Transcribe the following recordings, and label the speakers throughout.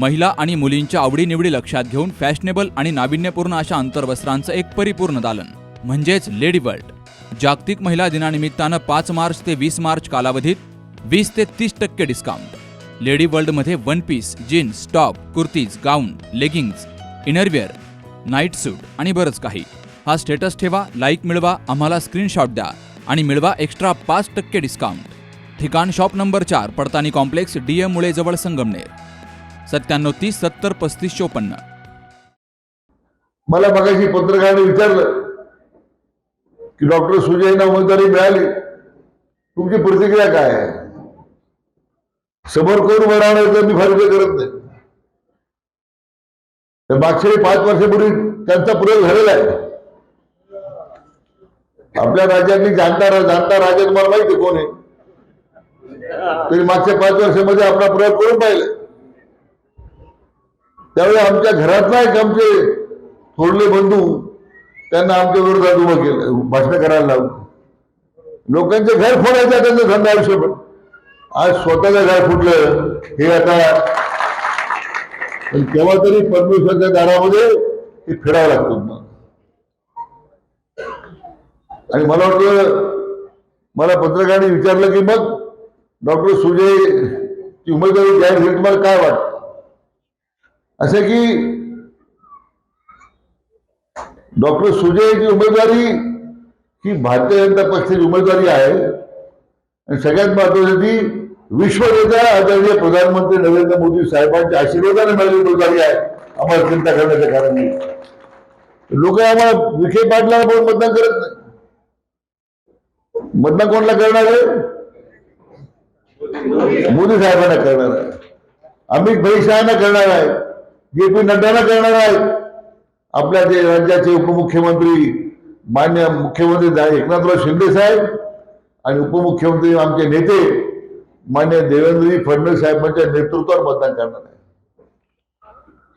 Speaker 1: महिला आणि मुलींच्या आवडीनिवडी लक्षात घेऊन फॅशनेबल आणि नाविन्यपूर्ण अशा अंतर्वस्त्रांचं एक परिपूर्ण दालन म्हणजेच लेडी वर्ल्ड जागतिक महिला दिनानिमित्तानं पाच मार्च ते वीस मार्च कालावधीत वीस ते तीस टक्के डिस्काउंट लेडी वर्ल्डमध्ये one piece jeans top kurtis gown leggings innerwear night suit आणि बरंच काही. हा स्टेटस ठेवा लाईक मिळवा आम्हाला स्क्रीनशॉट द्या आणि मिळवा एक्स्ट्रा पाच टक्के डिस्काउंट ठिकाण शॉप नंबर चार पडतानी कॉम्प्लेक्स डी एम मुळे जवळ संगमनेर. सत्त्याण्णव तीस सत्तर पस्तीस चोपन्न.
Speaker 2: मला मगाशी पत्रकाराने विचारलं की डॉक्टर सुजयना उमेदवारी मिळाली. तुमची प्रतिक्रिया काय आहे? समोर कोण बनवणार राहणार तर मी फार काही करत नाही. तर मागच्या पाच वर्षापूर्वी त्यांचा प्रयोग झालेला आहे. आपल्या राज्यातली जाणता जाणता राजा तुम्हाला माहिती कोण आहे? तरी मागच्या पाच वर्षामध्ये आपला प्रयोग करून पाहिला? त्यावेळी आमच्या घरातला एक आमचे थोरले बंधू त्यांना आमच्या विरोधात उभं केलं भाषण करायला लावलं. लोकांचे घर फोडायचं त्यांचं धंदा आयुष्यभर. आज स्वतःचं घर फुटलं हे आता पण केव्हा तरी परमेश्वरच्या दारामध्ये हे फिरावं लागतं मग. आणि मला वाटलं मला पत्रकारांनी विचारलं की मग डॉक्टर सुजय ची उमेदवारी जाहीर होईल तुम्हाला काय वाटतं? असं की डॉक्टर सुजयची उमेदवारी ही भारतीय जनता पक्षाची उमेदवारी आहे. आणि सगळ्यात महत्वाची ती विश्वनेता आदरणीय प्रधानमंत्री नरेंद्र मोदी साहेबांच्या आशीर्वादाने मिळालेली उमेदवारी आहे. आम्हाला चिंता करण्याचं कारण नाही. लोक आम्हाला विखे पाटला पण मतदान करत नाही. मतदान कोणाला करणार आहे? मोदी साहेबांना करणार आहे. अमित भाई शहाना करणार आहे. जे पी नड्डाना करणार आहे आपल्या जे राज्याचे उपमुख्यमंत्री मान्य मुख्यमंत्री एकनाथराव शिंदे साहेब आणि उपमुख्यमंत्री आमचे नेते मान्य देवेंद्रजी फडणवीस साहेबांच्या नेतृत्वावर मतदान करणार आहे.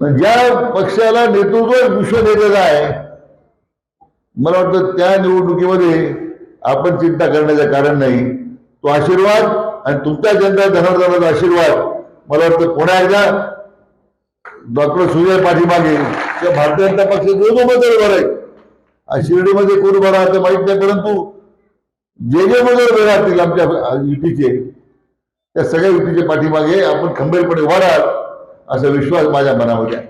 Speaker 2: पण ज्या पक्षाला नेतृत्व विश्वनेतेचं आहे मला वाटतं त्या निवडणुकीमध्ये आपण चिंता करण्याचं कारण नाही. तो आशीर्वाद आणि तुमच्या जनता धनार्दनाचा आशीर्वाद मला वाटतं पुन्हा एकदा डॉक्टर सुजय पाठीमागे. किंवा भारतीय जनता पक्षाचे दोन उमेदवार उभा राहील शिर्डीमध्ये कोण उभा राहतं माहीत नाही परंतु जे जे उमेदवार उभे राहतील आमच्या युतीचे त्या सगळ्या युतीच्या पाठीमागे आपण खंबीरपणे उभा राहाल असा विश्वास माझ्या मनामध्ये आहे.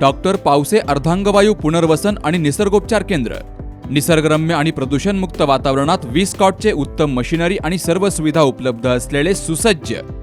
Speaker 1: डॉक्टर पावसे अर्धांगवायू पुनर्वसन आणि निसर्गोपचार केंद्र. निसर्गरम्य आणि प्रदूषणमुक्त वातावरणात वीस कॉटचे उत्तम मशिनरी आणि सर्व सुविधा उपलब्ध असलेले सुसज्ज.